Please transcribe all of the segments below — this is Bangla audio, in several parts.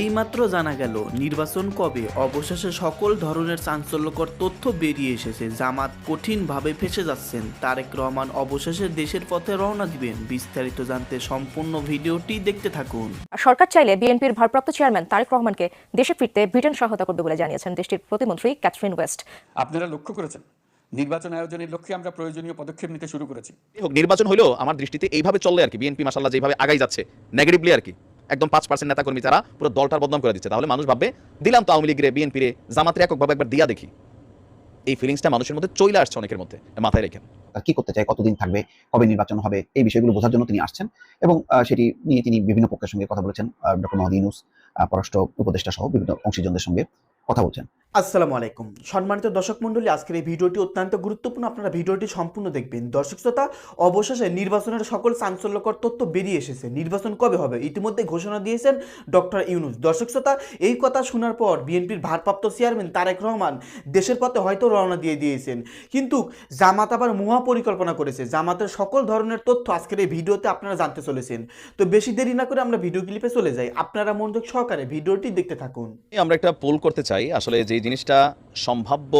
এইমাত্র জানা গেল নির্বাচন কবে? অবশেষে সকল ধরনের চাঞ্চল্যকর তথ্য বেরিয়ে এসেছে জামাত কঠিনভাবে ফেসে যাচ্ছেন। তারেক রহমান অবশেষে দেশের পথে রওনা দিবেন। বিস্তারিত জানতে সম্পূর্ণ ভিডিওটি দেখতে থাকুন। সরকার চাইলে বিএনপির ভারপ্রাপ্ত চেয়ারম্যান তারেক রহমানকে দেশে ফিরতে ব্রিটেন সহায়তা করবে বলে জানিয়েছেন দেশটির প্রতিমন্ত্রী ক্যাথরিন ওয়েস্ট। আপনারা লক্ষ্য করেছেন? নির্বাচন আয়োজনের লক্ষ্যে আমরা প্রয়োজনীয় পদক্ষেপ নিতে শুরু করেছি। হোক নির্বাচন হলেও আমার দৃষ্টিতে এইভাবে চললে আর কি বিএনপি মাসাল্লাহ যেভাবে আগাই যাচ্ছে নেগেটিভলি আর কি। একদম পাঁচ পার্সেন্ট নেতাকর্মী যারা পুরো দলটার বদনাম করে দিচ্ছে। তাহলে মানুষ ভাববে, দিলাম তো আওয়ামী লীগরে বিএনপি রে, জামাতের এককভাবে একবার দিয়া দেখি। এই ফিলিংসটা মানুষের মধ্যে চলে আসছে অনেকের মধ্যে, মাথায় রেখেন কি করতে চায়, কতদিন থাকবে, কবে নির্বাচন হবে, এই বিষয়গুলো বোঝার জন্য তিনি আসছেন এবং সেটি নিয়ে তিনি বিভিন্ন পক্ষের সঙ্গে কথা বলেছেন ডক্টর মহাদিনুস পররাষ্ট্র উপদেষ্টা সহ বিভিন্ন অংশীজনদের সঙ্গে কথা বলছেন। আসসালামু আলাইকুম। সম্মানিত দর্শক মণ্ডলী, আজকের এই ভিডিওটি অত্যন্ত গুরুত্বপূর্ণ। আপনারা ভিডিওটি সম্পূর্ণ দেখবেন। দর্শক শ্রোতা, অবশেষে নির্বাচনের সকল চাঞ্চল্যকর তথ্য বেরিয়ে এসেছে। নির্বাচন কবে হবে? ইতিমধ্যে ঘোষণা দিয়েছেন ডক্টর ইউনুস। দর্শক শ্রোতা, এই কথা শোনার পর বিএনপির ভারপ্রাপ্ত চেয়ারম্যান তারেক রহমান দেশের পথে হয়তো রওনা দিয়ে দিয়েছেন। কিন্তু জামাত আবার মহা পরিকল্পনা করেছে। জামাতের সকল ধরনের তথ্য আজকের এই ভিডিওতে আপনারা জানতে চলেছেন। তো বেশি দেরি না করে আমরা ভিডিও ক্লিপে চলে যাই। আপনারা মনোযোগ সহকারে ভিডিওটি দেখতে থাকুন। আমরা একটা পোল করতে চাই। আসলে যে জিনিসটা সম্ভাব্য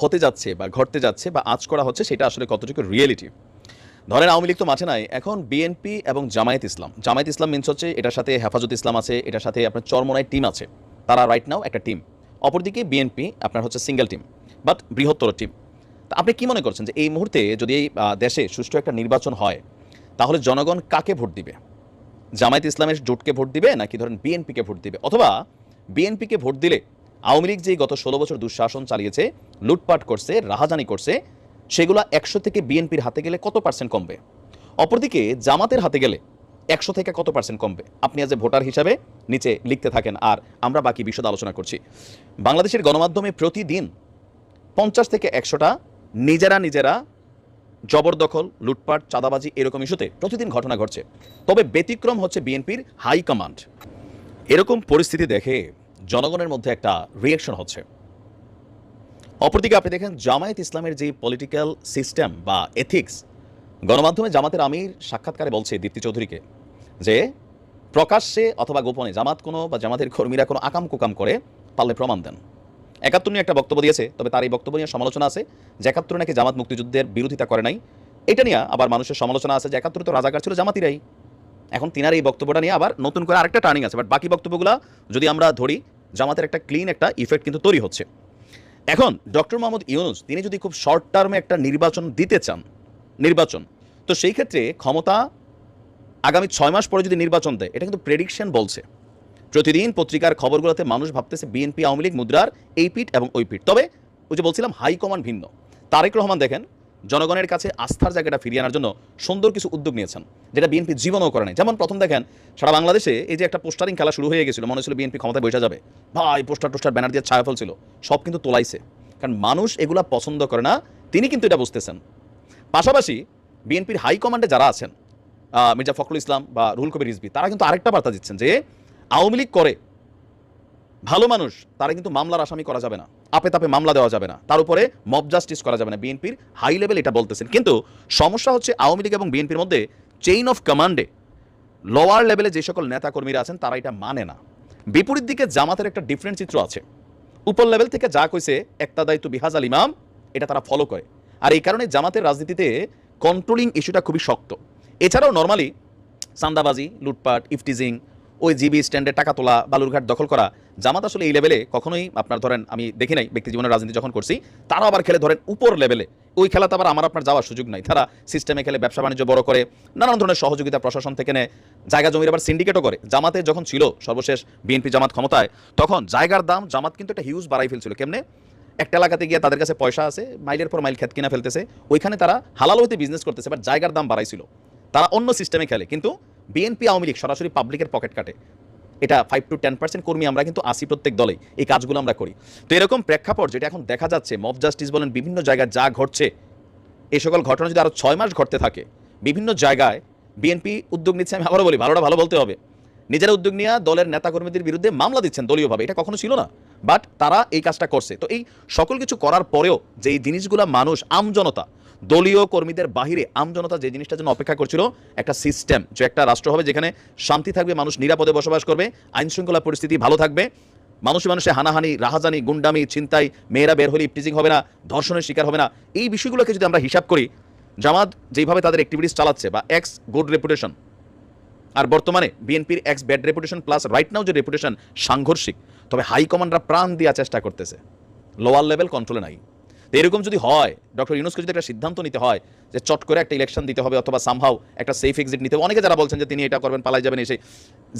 হতে যাচ্ছে বা ঘটতে যাচ্ছে বা আজ করা হচ্ছে, সেটা আসলে কতটুকু রিয়েলিটি ধরেন আওয়ামী লীগ তো মাঠে নাই, এখন বিএনপি এবং জামায়াত ইসলাম। জামায়াত ইসলাম মিনস হচ্ছে এটার সাথে হেফাজত ইসলাম আছে, এটার সাথে আপনার চরমনাই টিম আছে। তারা রাইট নাও একটা টিম অপরদিকে বিএনপি আপনার হচ্ছে সিঙ্গেল টিম বাট বৃহত্তর টিম তা আপনি কি মনে করছেন যে এই মুহূর্তে যদি এই দেশে সুষ্ঠু একটা নির্বাচন হয়, তাহলে জনগণ কাকে ভোট দিবে? জামায়াত ইসলামের জোটকে ভোট দিবে নাকি ধরেন বিএনপিকে ভোট দিবে? অথবা বিএনপিকে ভোট দিলে আওয়ামী লীগ যে গত ষোলো বছর দুঃশাসন চালিয়েছে, লুটপাট করছে, রাহাজানি করছে, সেগুলো একশো থেকে বিএনপির হাতে গেলে কত পার্সেন্ট কমবে? অপরদিকে জামাতের হাতে গেলে একশো থেকে কত পার্সেন্ট কমবে? আপনি আজ ভোটার হিসাবে নিচে লিখতে থাকেন। আর আমরা বাকি বিশদ আলোচনা করছি। বাংলাদেশের গণমাধ্যমে প্রতিদিন পঞ্চাশ থেকে একশোটা নিজেরা নিজেরা জবরদখল, লুটপাট, চাঁদাবাজি এরকম ইস্যুতে প্রতিদিন ঘটনা ঘটছে। তবে ব্যতিক্রম হচ্ছে বিএনপির হাইকমান্ড এরকম পরিস্থিতি দেখে জনগণের মধ্যে একটা রিয়েকশন হচ্ছে। অপরদিকে আপনি দেখেন, জামায়াত ইসলামের যে পলিটিক্যাল সিস্টেম বা এথিক্স গণমাধ্যমে জামাতের আমির সাক্ষাৎকারে বলছে দীপ্তি চৌধুরীকে যে প্রকাশ্যে অথবা গোপনে জামাত কোনো বা জামাতের কর্মীরা কোনো আকাম কুকাম করে পারলে প্রমাণ দেন। একাত্তর নিয়ে একটা বক্তব্য দিয়েছে, তবে তার এই বক্তব্য নিয়ে সমালোচনা আছে যে একাত্তরে নাকি জামাত মুক্তিযুদ্ধের বিরোধিতা করে নাই। এটা নিয়ে আবার মানুষের সমালোচনা আছে যে একাত্তরে তো রাজাকার ছিল, জামাতিরাই। এখন তিনার এই বক্তব্যটা নিয়ে আবার নতুন করে আরেকটা টার্নিং আছে বাট বাকি বক্তব্যগুলো যদি আমরা ধরি জামাতের একটা ক্লিন একটা ইফেক্ট কিন্তু তৈরি হচ্ছে। এখন ডক্টর মোহাম্মদ ইউনুস, তিনি যদি খুব শর্ট টার্মে একটা নির্বাচন দিতে চান, নির্বাচন, তো সেই ক্ষেত্রে ক্ষমতা আগামী ছয় মাস পরে যদি নির্বাচন দেয়, এটা কিন্তু প্রেডিকশন বলছে। প্রতিদিন পত্রিকার খবরগুলোতে মানুষ ভাবতেছে বিএনপি আওয়ামী লীগ, মুদ্রার এই পিঠ এবং ওই পিঠ তবে ওই যে বলছিলাম হাইকমান্ড ভিন্ন। তারেক রহমান দেখেন জনগণের কাছে আস্থার জায়গাটা ফিরিয়ে আনার জন্য সুন্দর কিছু উদ্যোগ নিয়েছেন, যেটা বিএনপি জীবনও করে নাই। যেমন প্রথম দেখেন, সারা বাংলাদেশে এই যে একটা পোস্টারিং খেলা শুরু হয়ে গেছিল, মনে হচ্ছিল বিএনপি ক্ষমতায় বসে যাবে। ভাই, পোস্টার টোস্টার, ব্যানার দিয়ে ছায়া ফেলছিল, সব কিন্তু তোলাইছে। কারণ মানুষ এগুলা পছন্দ করে না, তিনি কিন্তু এটা বুঝতেছেন। পাশাপাশি বিএনপির হাই কমান্ডে যারা আছেন মির্জা ফখরুল ইসলাম বা রুহুল কবির রিজভি, তারা কিন্তু আরেকটা বার্তা দিচ্ছেন যে, আওয়ামী লীগ করে ভালো মানুষ, তারা কিন্তু মামলার আসামি করা যাবে না। আপে তাপে মামলা দেওয়া যাবে না। তার উপরে মব জাস্টিস করা যাবে না। বিএনপির হাই লেভেল এটা বলতেছেন। কিন্তু সমস্যা হচ্ছে আওয়ামী লীগ এবং বিএনপির মধ্যে চেইন অফ কমান্ডে লোয়ার লেভেলে যে সকল নেতাকর্মীরা আছেন, তারা এটা মানে না। বিপরীত দিকে জামাতের একটা ডিফারেন্ট চিত্র আছে। উপর লেভেল থেকে যা কইছে, একটা দায়িত্ব বিহাজ আল ইমাম, এটা তারা ফলো করে। আর এই কারণে জামাতের রাজনীতিতে কন্ট্রোলিং ইস্যুটা খুবই শক্ত। এছাড়াও নর্মালি চান্দাবাজি লুটপাট ইফটিজিং ওই জিবি স্ট্যান্ডে টাকা তোলা বালুরঘাট দখল করা, জামাত আসলে এই লেভেলে কখনোই আপনার ধরেন আমি দেখি নাই ব্যক্তি জীবনের রাজনীতি যখন করছি, তারা আবার খেলে ধরেন উপর লেভেলে। ওই খেলাতে আবার আমার আপনার যাওয়ার সুযোগ নাই। তারা সিস্টেমে খেলে, ব্যবসা বাণিজ্য বড় করে, নানান ধরনের সহযোগিতা প্রশাসন থেকে নেয়, জায়গা জমির আবার সিন্ডিকেটও করে। জামাতে যখন ছিল সর্বশেষ বিএনপি জামাত ক্ষমতায়, তখন জায়গার দাম জামাত কিন্তু একটা হিউজ বাড়াই ফেলছিল। কেমনে? একটা এলাকাতে গিয়ে তাদের কাছে পয়সা আছে, মাইলের পর মাইল খেত কিনা ফেলতেছে। ওইখানে তারা হালাল হইতে বিজনেস করতেছে বাট জায়গার দাম বাড়াইছিল। তারা অন্য সিস্টেমে খেলে, কিন্তু বিএনপি আওয়ামী লীগ সরাসরি পাবলিকের পকেট কাটে। এটা ফাইভ টু টেন পার্সেন্ট কর্মী আমরা কিন্তু আসি প্রত্যেক দলে এই কাজগুলো আমরা করি। তো এরকম প্রেক্ষাপট যেটা এখন দেখা যাচ্ছে মব জাস্টিস বলেন, বিভিন্ন জায়গায় যা ঘটছে এই সকল ঘটনা যদি আরও ছয় মাস ঘটতে থাকে, বিভিন্ন জায়গায় বিএনপি উদ্যোগ নিচ্ছে, আমি আবারও বলি, ভালোটা ভালো বলতে হবে। নিজেরা উদ্যোগ নিয়ে দলের নেতাকর্মীদের বিরুদ্ধে মামলা দিচ্ছেন দলীয়ভাবে এটা কখনো ছিল না। বাট তারা এই কাজটা করছে। তো এই সকল কিছু করার পরেও যে এই জিনিসগুলো মানুষ, আমজনতা দলীয় কর্মীদের বাহিরে আমজনতা যে জিনিসটার জন্য অপেক্ষা করছিল, একটা সিস্টেম যে একটা রাষ্ট্র হবে যেখানে শান্তি থাকবে, মানুষ নিরাপদে বসবাস করবে আইন শৃঙ্খলা পরিস্থিতি ভালো থাকবে মানুষে মানুষে হানাহানি, রাহাজানি, গুন্ডামি চিন্তাই মেয়েরা বের হলে ইপটিজিং হবে না, ধর্ষণের শিকার হবে না, এই বিষয়গুলোকে যদি আমরা হিসাব করি, জামাত যেভাবে তাদের অ্যাক্টিভিটিস চালাচ্ছে বা এক্স গুড রেপুটেশন আর বর্তমানে বিএনপির x bad reputation plus right now যে রেপুটেশন সাংঘর্ষিক, তবে হাইকমান্ডরা প্রাণ দেওয়ার চেষ্টা করতেছে লোয়ার লেভেল কন্ট্রোলে নাই। তো এরকম যদি হয়, ডক্টর ইউনুসকে যদি একটা সিদ্ধান্ত নিতে হয় যে চট করে একটা ইলেকশন দিতে হবে অথবা সামহাও একটা সেফ এক্সিট নিতে হবে, অনেকে যারা বলছেন যে তিনি এটা করবেন, পালাই যাবেন, এসে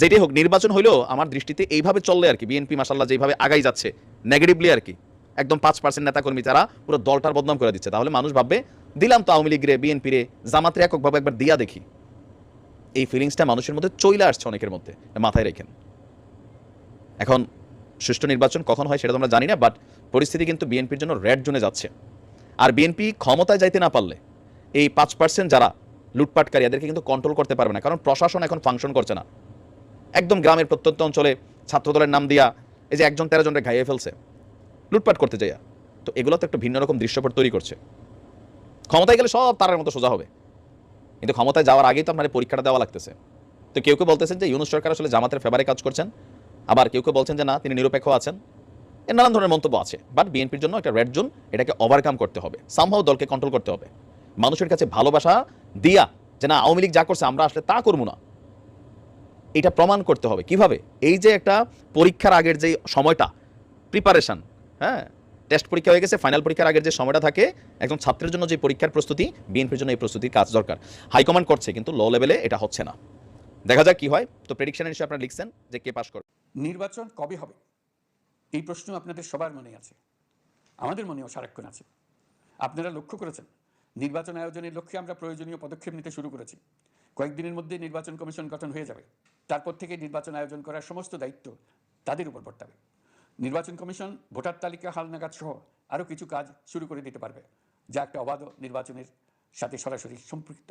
যেটাই হোক, নির্বাচন হইলেও আমার দৃষ্টিতে এইভাবে চললে আর কি বিএনপি মাসাল্লাহ যেভাবে আগাই যাচ্ছে নেগেটিভলি আর কি, একদম পাঁচ পার্সেন্ট নেতাকর্মী তারা পুরো দলটার বদনাম করে দিচ্ছে। তাহলে মানুষ ভাববে, দিলাম তো আওয়ামী লীগরে বিএনপি রে, জামাতের এককভাবে একবার দিয়া দেখি। এই ফিলিংসটা মানুষের মধ্যে চইলে আসছে অনেকের মধ্যে, মাথায় রেখেন। এখন সুষ্ঠু নির্বাচন কখন হয় সেটা তো আমরা জানি না বাট পরিস্থিতি কিন্তু বিএনপির জন্য রেড জোনে যাচ্ছে। আর বিএনপি ক্ষমতায় যাইতে না পারলে এই পাঁচ পার্সেন্ট যারা লুটপাটকারী, এদেরকে কিন্তু কন্ট্রোল করতে পারবে না, কারণ প্রশাসন এখন ফাংশন করছে না। একদম গ্রামের প্রত্যন্ত অঞ্চলে ছাত্রদলের নাম দিয়া এই যে একজন তেরো জনের ঘাইয়ে ফেলছে, লুটপাট করতে যাইয়া। তো এগুলো তো একটা ভিন্ন রকম দৃশ্যপট তৈরি করছে। ক্ষমতায় গেলে সব তারার মতো সোজা হবে। কিন্তু ক্ষমতায় যাওয়ার আগেই তো আপনার পরীক্ষাটা দেওয়া লাগতেছে। তো কেউ কেউ বলতেছেন যে ইউনুস সরকার আসলে জামাতের ফেভারে কাজ করছেন। আবার কেউ কেউ বলছেন যে না, তিনি নিরপেক্ষ আছেন। এর নানান ধরনের মন্তব্য আছে। বাট বিএনপির জন্য একটা রেড জোন এটাকে ওভারকাম করতে হবে। সামহাও দলকে কন্ট্রোল করতে হবে। মানুষের কাছে ভালোবাসা দিয়া যে না, আওয়ামী লীগ যা করছে, আমরা আসলে তা করব না। এটা প্রমাণ করতে হবে। কীভাবে? এই যে একটা পরীক্ষার আগের যে সময়টা প্রিপারেশন হ্যাঁ? টেস্ট পরীক্ষা হয়ে গেছে ফাইনাল পরীক্ষার আগের যে সময়টা থাকে, একজন ছাত্রের জন্য যে পরীক্ষার প্রস্তুতি বিএনপির জন্য এই প্রস্তুতির কাজ দরকার। হাইকমান্ড করছে, কিন্তু ল লেভেলে এটা হচ্ছে না। দেখা যাক কি হয়। তো প্রেডিকশনের হিসেবে আপনারা লিখছেন যে কে পাশ করবে। নির্বাচন কবে হবে? এই প্রশ্ন আপনাদের সবার মনে আছে। আমাদের মনেও সারাক্ষণ আছে। আপনারা লক্ষ্য করেছেন? নির্বাচন আয়োজনের লক্ষ্যে আমরা প্রয়োজনীয় পদক্ষেপ নিতে শুরু করেছি। কয়েকদিনের মধ্যে নির্বাচন কমিশন গঠন হয়ে যাবে। তারপর থেকে নির্বাচন আয়োজন করার সমস্ত দায়িত্ব তাদের উপর বর্তাবে নির্বাচন কমিশন, ভোটার তালিকা হালনাগাদ সহ আরও কিছু কাজ শুরু করে দিতে পারবে, যা একটা অবাধ নির্বাচনের সাথে সরাসরি সম্পৃক্ত।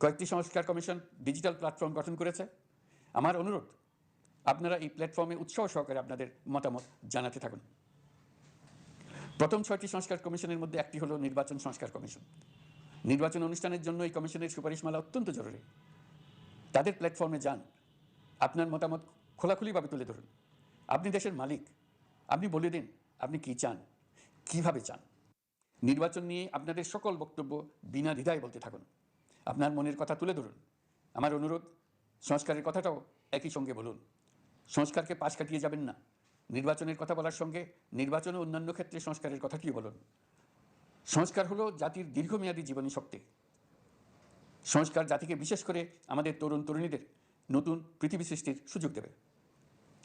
কয়েকটি সংস্কার কমিশন ডিজিটাল প্ল্যাটফর্ম গঠন করেছে। আমার অনুরোধ, আপনারা এই প্ল্যাটফর্মে উৎসাহ সহকারে আপনাদের মতামত জানাতে থাকুন। প্রথম ছয়টি সংস্কার কমিশনের মধ্যে একটি হলো নির্বাচন সংস্কার কমিশন। নির্বাচন অনুষ্ঠানের জন্য এই কমিশনের সুপারিশমালা অত্যন্ত জরুরি। তাদের প্ল্যাটফর্মে যান, আপনার মতামত খোলাখুলিভাবে তুলে ধরুন। আপনি দেশের মালিক, আপনি বলে দিন আপনি কি চান, কীভাবে চান। নির্বাচন নিয়ে আপনাদের সকল বক্তব্য বিনা দ্বিধায় বলতে থাকুন। আপনার মনের কথা তুলে ধরুন। আমার অনুরোধ, সংস্কারের কথাটাও একই সঙ্গে বলুন। সংস্কারকে পাশ কাটিয়ে যাবেন না। নির্বাচনের কথা বলার সঙ্গে নির্বাচন ও অন্যান্য ক্ষেত্রে সংস্কারের কথাটিও বলুন? সংস্কার হলো জাতির দীর্ঘমেয়াদী জীবনী শক্তি। সংস্কার জাতিকে বিশেষ করে আমাদের তরুণ তরুণীদের নতুন পৃথিবী সৃষ্টির সুযোগ দেবে।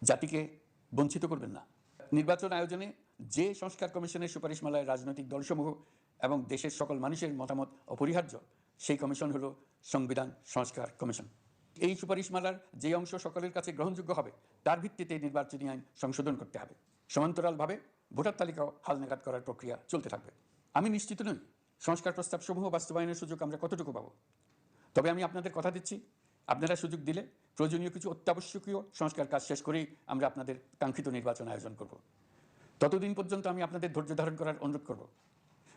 জাতিকে বঞ্চিত করবেন না। নির্বাচন আয়োজনে যে সংস্কার কমিশনের সুপারিশমালায় রাজনৈতিক দলসমূহ এবং দেশের সকল মানুষের মতামত অপরিহার্য সেই কমিশন হলো সংবিধান সংস্কার কমিশন। এই সুপারিশমালার যে অংশ সকলের কাছে গ্রহণযোগ্য হবে, তার ভিত্তিতে নির্বাচনী আইন সংশোধন করতে হবে। সমান্তরালভাবে ভোটার তালিকাও হালনাগাদ করার প্রক্রিয়া চলতে থাকবে। আমি নিশ্চিত নই সংস্কার প্রস্তাবসমূহ বাস্তবায়নের সুযোগ আমরা কতটুকু পাবো। তবে আমি আপনাদের কথা দিচ্ছি, আপনারা সুযোগ দিলে প্রয়োজনীয় কিছু অত্যাবশ্যকীয় সংস্কার কাজ শেষ করেই আমরা আপনাদের কাঙ্ক্ষিত নির্বাচন আয়োজন করব। ততদিন পর্যন্ত আমি আপনাদের ধৈর্য ধারণ করার অনুরোধ করব।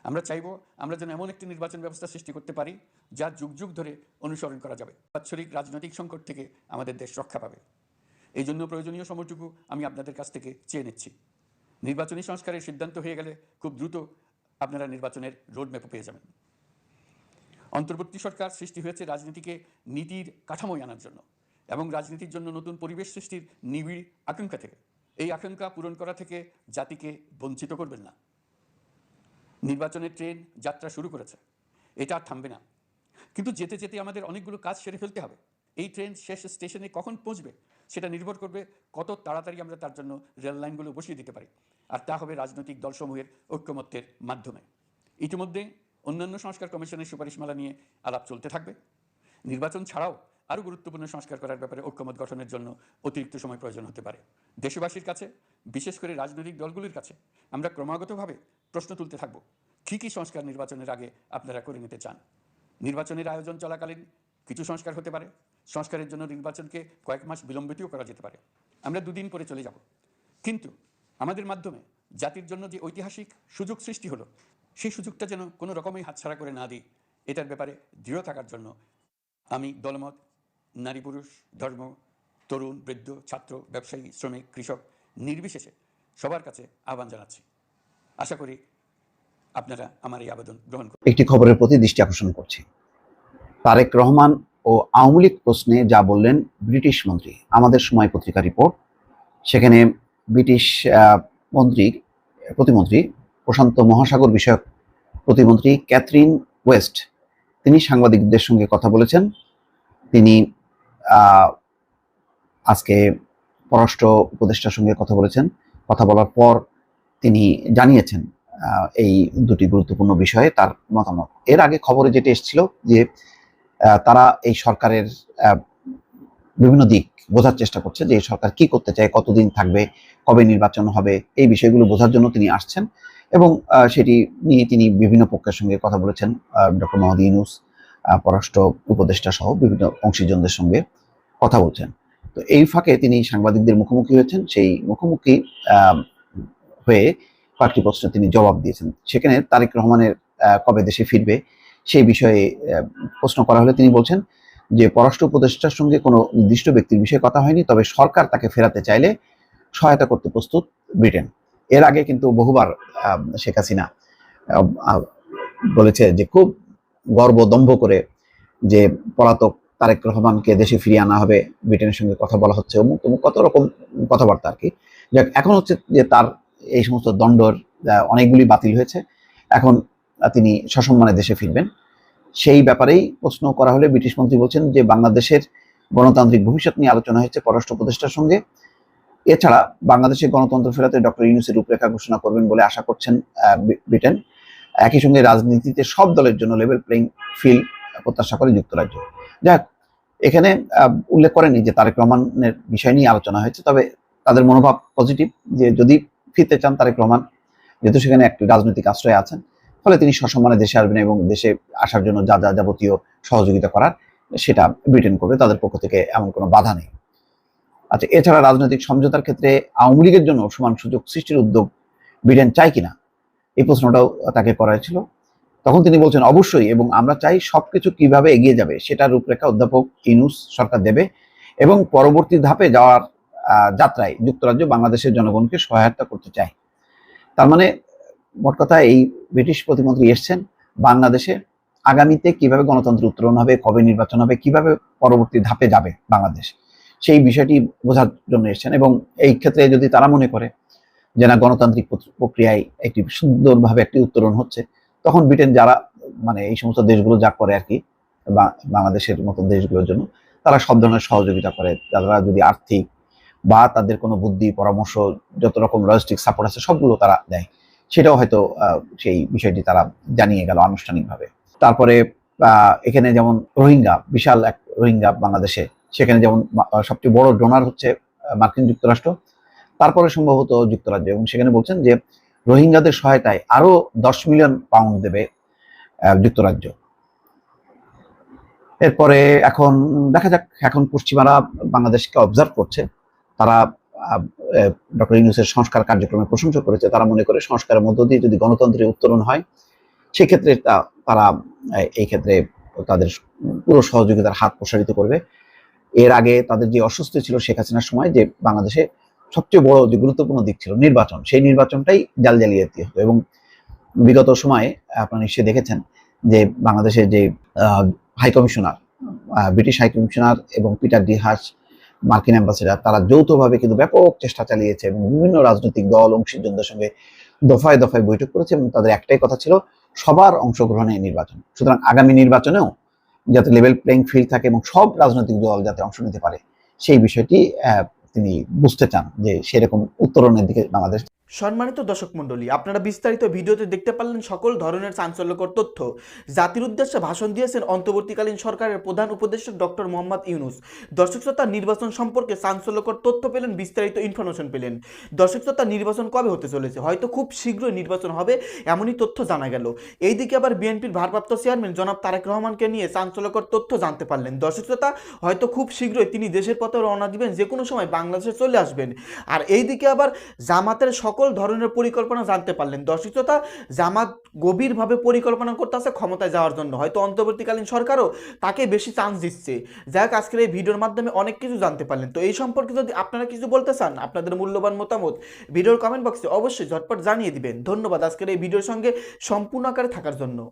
আমরা চাইব আমরা যেন এমন একটি নির্বাচন ব্যবস্থা সৃষ্টি করতে পারি, যা যুগ যুগ ধরে অনুসরণ করা যাবে। বাৎসরিক রাজনৈতিক সংকট থেকে আমাদের দেশ রক্ষা পাবে। এই জন্য প্রয়োজনীয় সময়টুকু আমি আপনাদের কাছ থেকে চেয়ে নিচ্ছি। নির্বাচনী সংস্কারের সিদ্ধান্ত হয়ে গেলে খুব দ্রুত আপনারা নির্বাচনের রোডম্যাপও পেয়ে যাবেন। অন্তর্বর্তী সরকার সৃষ্টি হয়েছে রাজনীতিকে নীতির কাঠামোয় আনার জন্য এবং রাজনীতির জন্য নতুন পরিবেশ সৃষ্টির নিবিড় আকাঙ্ক্ষা থেকে। এই আকাঙ্ক্ষা পূরণ করা থেকে জাতিকে বঞ্চিত করবেন না। নির্বাচনের ট্রেন, যাত্রা শুরু করেছে। এটা আর থামবে না। কিন্তু যেতে যেতে আমাদের অনেকগুলো কাজ সেরে ফেলতে হবে। এই ট্রেন শেষ স্টেশনে কখন পৌঁছবে, সেটা নির্ভর করবে কত তাড়াতাড়ি আমরা তার জন্য রেল লাইনগুলো বসিয়ে দিতে পারি। আর তা হবে রাজনৈতিক দলসমূহের ঐক্যমত্যের মাধ্যমে। ইতিমধ্যে অন্যান্য সংস্কার কমিশনের সুপারিশমালা নিয়ে আলাপ চলতে থাকবে। নির্বাচন ছাড়াও আরও গুরুত্বপূর্ণ সংস্কার করার ব্যাপারে ঐক্যমত গঠনের জন্য অতিরিক্ত সময় প্রয়োজন হতে পারে। দেশবাসীর কাছে, বিশেষ করে রাজনৈতিক দলগুলির কাছে, আমরা ক্রমাগতভাবে প্রশ্ন তুলতে থাকব, কী কী সংস্কার নির্বাচনের আগে আপনারা করে নিতে চান? নির্বাচনের আয়োজন চলাকালীন কিছু সংস্কার হতে পারে। সংস্কারের জন্য নির্বাচনকে কয়েক মাস বিলম্বিতও করা যেতে পারে। আমরা দুদিন পরে চলে যাব। কিন্তু আমাদের মাধ্যমে জাতির জন্য যে ঐতিহাসিক সুযোগ সৃষ্টি হলো, সেই সুযোগটা যেন কোনো রকমই হাতছাড়া করে না দিই, এটার ব্যাপারে দৃঢ় থাকার জন্য আমি দলমত নারী পুরুষ, ধর্ম, তরুণ, বৃদ্ধ, ছাত্র, ব্যবসায়ী, শ্রমিক, কৃষক নির্বিশেষে সবার কাছে আহ্বান জানাচ্ছি। আশা করি আপনারা আমার এই আবেদন গ্রহণ করবেন। একটি খবরের প্রতি দৃষ্টি আকর্ষণ করছি। তারেক রহমান ও আওয়ামী লীগ প্রশ্নে যা বললেন ব্রিটিশ মন্ত্রী। আমাদের সময় পত্রিকা রিপোর্ট। সেখানে ব্রিটিশ মন্ত্রী, প্রতিমন্ত্রী, প্রশান্ত মহাসাগর বিষয়ক প্রতিমন্ত্রী ক্যাথরিন ওয়েস্ট। তিনি সাংবাদিকদের সঙ্গে কথা বলেছেন। তিনি আজকে পররাষ্ট্র উপদেষ্টার সঙ্গে কথা বলেছেন। কথা বলার পর তিনি জানিয়েছেন এই দুটি গুরুত্বপূর্ণ বিষয়ে তার মতামত। এর আগে খবরে যেটা এসেছিল যে তারা এই সরকারের বিভিন্ন দিক বোঝার চেষ্টা করছে যে সরকার কি করতে চায়, কতদিন থাকবে, কবে নির্বাচন হবে, এই বিষয়গুলো বোঝার জন্য তিনি আসছেন এবং সেটি নিয়ে তিনি বিভিন্ন পক্ষের সঙ্গে কথা বলেছেন ডক্টর মোহাম্মদ ইউনুস পররাষ্ট্র উপদেষ্টা সহ বিভিন্ন অংশীজনদের সঙ্গে কথা বলছেন। তো এই ফাঁকে তিনি সাংবাদিকদের মুখোমুখি হয়েছেন। সেই মুখোমুখি হয়ে কয়েকটি প্রশ্নে তিনি জবাব দিয়েছেন। সেখানে তারেক রহমানের কবে দেশে ফিরবে সেই বিষয়ে প্রশ্ন করা হলে তিনি বলছেন যে, পররাষ্ট্র উপদেষ্টার সঙ্গে কোনো নির্দিষ্ট ব্যক্তির বিষয়ে কথা হয়নি, তবে সরকার তাকে ফেরাতে চাইলে সহায়তা করতে প্রস্তুত ব্রিটেন। এর আগে কিন্তু বহুবার শেখ হাসিনা বলেছে যে, খুব গর্ব দম্ভ করে যে পলাতক তারেক রহমানকে দেশে ফিরিয়ে আনা হবে, ব্রিটেনের সঙ্গে কথা বলা হচ্ছে অমুক তমুক, কত রকম কথাবার্তা আর কি। যাক, এখন হচ্ছে যে তার এই সমস্ত দণ্ডর অনেকগুলি বাতিল হয়েছে। এখন তিনি সসম্মানে দেশে ফিরবেন। সেই ব্যাপারেই প্রশ্ন করা হলে ব্রিটিশ মন্ত্রী বলছেন যে, বাংলাদেশের গণতান্ত্রিক ভবিষ্যৎ নিয়ে আলোচনা হয়েছে পররাষ্ট্র উপদেষ্টার সঙ্গে। এছাড়া বাংলাদেশের গণতন্ত্র ফেরাতে ডক্টর ইউনুসের রূপরেখা ঘোষণা করবেন বলে আশা করছেন ব্রিটেন। একই সঙ্গে রাজনীতিতে সব দলের জন্য লেভেল প্লেইং ফিল্ড প্রত্যাশা করে যুক্তরাজ্য। যাক, এখানে উল্লেখ করেনি যে তারেক রহমানের বিষয় নিয়ে আলোচনা হয়েছে, তবে তাদের মনোভাব পজিটিভ যে যদি ফিরতে চান তারেক রহমান, যেহেতু সেখানে একটি রাজনৈতিক আশ্রয় আছেন, ফলে তিনি সসম্মানে দেশে আসবেন এবং দেশে আসার জন্য যা যা যাবতীয় সহযোগিতা করার সেটা ব্রিটেন করবে, তাদের পক্ষ থেকে এমন কোনো বাধা নেই। আচ্ছা এছাড়া রাজনৈতিক সমঝোতার ক্ষেত্রে আওয়ামী লীগের জন্য সমান সুযোগ সৃষ্টির উদ্যোগ ব্রিটেন চায় কিনা? এই প্রশ্নটাও তাকে করা হয়েছিল তখন তিনি বলছেন, অবশ্যই এবং আমরা চাই সবকিছু কীভাবে এগিয়ে যাবে সেটার রূপরেখা অধ্যাপক ইনুস সরকার দেবে এবং পরবর্তী ধাপে যাওয়ার যাত্রায় যুক্তরাজ্য বাংলাদেশের জনগণকে সহায়তা করতে চায়। তার মানে মোট কথা এই ব্রিটিশ প্রতিমন্ত্রী এসছেন বাংলাদেশে। আগামীতে কীভাবে গণতন্ত্র উত্তরণ হবে, কবে নির্বাচন হবে, কীভাবে পরবর্তী ধাপে যাবে বাংলাদেশ, সেই বিষয়টি বোঝার জন্য এসছেন এবং এই ক্ষেত্রে যদি তারা মনে করে যে না গণতান্ত্রিক প্রক্রিয়ায় একটি সুন্দরভাবে একটি উত্তরণ হচ্ছে, তখন ব্রিটেন যারা মানে এই সমস্ত দেশগুলো যা করে আর কি বাংলাদেশের মতো দেশগুলোর জন্য, তারা সব ধরনের সহযোগিতা করে। তারা যদি আর্থিক বা তাদের কোনো বুদ্ধি, পরামর্শ, যত রকম লজিস্টিক সাপোর্ট আছে, সবগুলো তারা দেয়। সেটাও হয়তো সেই বিষয়টি তারা জানিয়ে গেল আনুষ্ঠানিকভাবে। তারপরে এখানে যেমন রোহিঙ্গা, বিশাল এক রোহিঙ্গা বাংলাদেশে। সেখানে যেমন সবচেয়ে বড় ডোনার হচ্ছে মার্কিন যুক্তরাষ্ট্র। তারপরে সম্ভবত যুক্তরাজ্য, এবং সেখানে বলছেন যে রোহিঙ্গাদের সহায়তায় আরও দশ মিলিয়ন পাউন্ড দেবে যুক্তরাজ্য। এরপরে এখন দেখা যাক, এখন পশ্চিমারা বাংলাদেশকে অবজার্ভ করছে। তারা ডক্টর ইউনুসের সংস্কার কার্যক্রমে প্রশংসা করেছে। তারা মনে করে সংস্কারের মধ্য দিয়ে যদি গণতন্ত্রের উত্তরণ হয়, সেক্ষেত্রে তারা এই ক্ষেত্রে তাদের পুরো সহযোগিতার হাত প্রসারিত করবে। এর আগে তাদের যে অস্বস্তি ছিল শেখ হাসিনার সময় যে বাংলাদেশে সবচেয়ে বড় যে গুরুত্বপূর্ণ দিক ছিল নির্বাচন, সেই নির্বাচনটাই জাল জালিয়াতি হতো এবং বিগত সময়ে আপনারা নিশ্চয়ই দেখেছেন যে বাংলাদেশের যে high commissioner British high commissioner এবং পিটার ডিহাস মার্কিন অ্যাম্বাসেডার, তারা যৌথভাবে কিন্তু ব্যাপক চেষ্টা চালিয়েছে এবং বিভিন্ন রাজনৈতিক দল অংশীজনদের সঙ্গে দফায় দফায় বৈঠক করেছে এবং তাদের একটাই কথা ছিল সবার অংশগ্রহণে নির্বাচন। সুতরাং আগামী নির্বাচনেও যাতে লেভেল প্লেইং ফিল্ড থাকে এবং সব রাজনৈতিক দল যাতে অংশ নিতে পারে, সেই বিষয়টি তিনি বুঝতে চান যে সেরকম উত্তরণের দিকে বাংলাদেশ সম্মানিত দর্শক মণ্ডলী, আপনারা বিস্তারিত ভিডিওতে দেখতে পারলেন সকল ধরনের চাঞ্চল্যকর তথ্য। জাতির উদ্দেশ্যে ভাষণ দিয়েছেন অন্তর্বর্তীকালীন সরকারের প্রধান উপদেষ্টা ডক্টর মোহাম্মদ ইউনুস। দর্শক শ্রোতা, নির্বাচন সম্পর্কে চাঞ্চল্যকর তথ্য পেলেন, বিস্তারিত ইনফরমেশন পেলেন। দর্শক শ্রোতা, নির্বাচন কবে হতে চলেছে? হয়তো খুব শীঘ্রই নির্বাচন হবে, এমনই তথ্য জানা গেল। এইদিকে আবার বিএনপির ভারপ্রাপ্ত চেয়ারম্যান জনাব তারেক রহমানকে নিয়ে চাঞ্চল্যকর তথ্য জানতে পারলেন। দর্শক শ্রোতা, হয়তো খুব শীঘ্রই তিনি দেশের পথে রওনা দিবেন যে কোনো সময় বাংলাদেশে চলে আসবেন। আর এইদিকে আবার জামাতের ধরনের পরিকল্পনা জানতে পারলেন। দর্শিততা জামাত গভীরভাবে পরিকল্পনা করতেছে ক্ষমতায় যাওয়ার জন্য। হয়তো অন্তর্বর্তীকালীন সরকারও তাকে বেশি চান্স দিচ্ছে। যাই হোক, আজকের এই ভিডিওর মাধ্যমে অনেক কিছু জানতে পারলেন। তো এই সম্পর্কে যদি আপনারা কিছু বলতে চান, আপনাদের মূল্যবান মতামত ভিডিওর কমেন্ট বক্সে অবশ্যই ঝটপট জানিয়ে দিবেন। ধন্যবাদ আজকের এই ভিডিওর সঙ্গে সম্পূর্ণ আকারে থাকার জন্য।